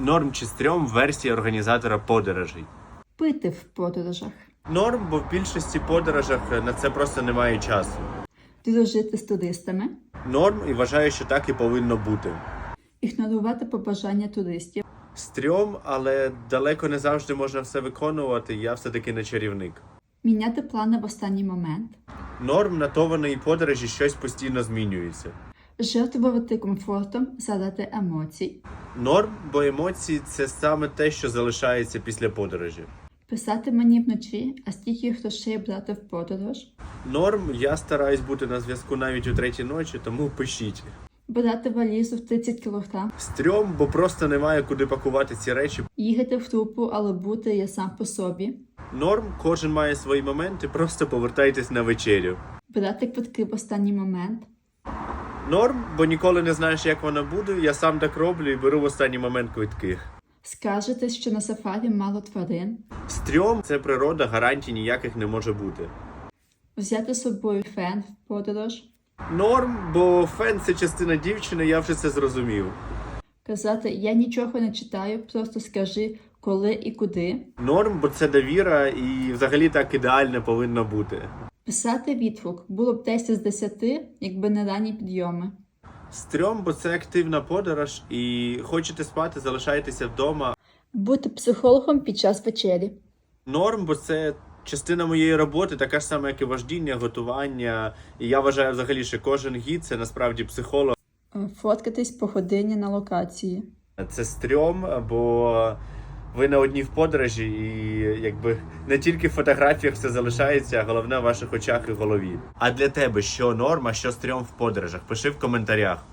Норм чи стрьом версія організатора подорожей. Пити в подорожах. Норм, бо в більшості подорожах на це просто немає часу. Дружити з туристами. Норм і вважаю, що так і повинно бути. Ігнорувати побажання туристів. Стрьом, але далеко не завжди можна все виконувати. Я все-таки не чарівник. Міняти плани в останній момент. Норм на тованої подорожі щось постійно змінюється. Жертвувати комфортом заради емоцій. Норм, бо емоції це саме те, що залишається після подорожі. Писати мені вночі, а стільки грошей брати в подорож. Норм, я стараюсь бути на зв'язку навіть у третій ночі, тому пишіть. Брати валізу в 30 кг. Стрьом, бо просто немає куди пакувати ці речі. Їхати в трупу, але бути я сам по собі. Норм, кожен має свої моменти, просто повертайтесь на вечерю. Брати квитки в останній момент. Норм, бо ніколи не знаєш, як вона буде. Я сам так роблю і беру в останній момент квитки. Скажете, що на сафарі мало тварин. Стрьом це природа, гарантій ніяких не може бути. Взяти з собою фен в подорож. Норм, бо фен це частина дівчини, я вже це зрозумів. Казати я нічого не читаю, просто скажи, коли і куди. Норм, бо це довіра, і взагалі так ідеально повинно бути. Писати відгук було б 10 з 10, якби не ранні підйоми. Стрьом, бо це активна подорож, і хочете спати, залишайтеся вдома. Бути психологом під час вечері. Норм, бо це частина моєї роботи, така ж сама, як і вождіння, готування. І я вважаю взагалі, що кожен гід це насправді психолог. Е, Фоткатись по годині на локації. Це стрьом, бо ви на одній в подорожі, і якби не тільки в фотографіях все залишається, а головне в ваших очах і голові. А для тебе що норма, що стрьом в подорожах? Пиши в коментарях.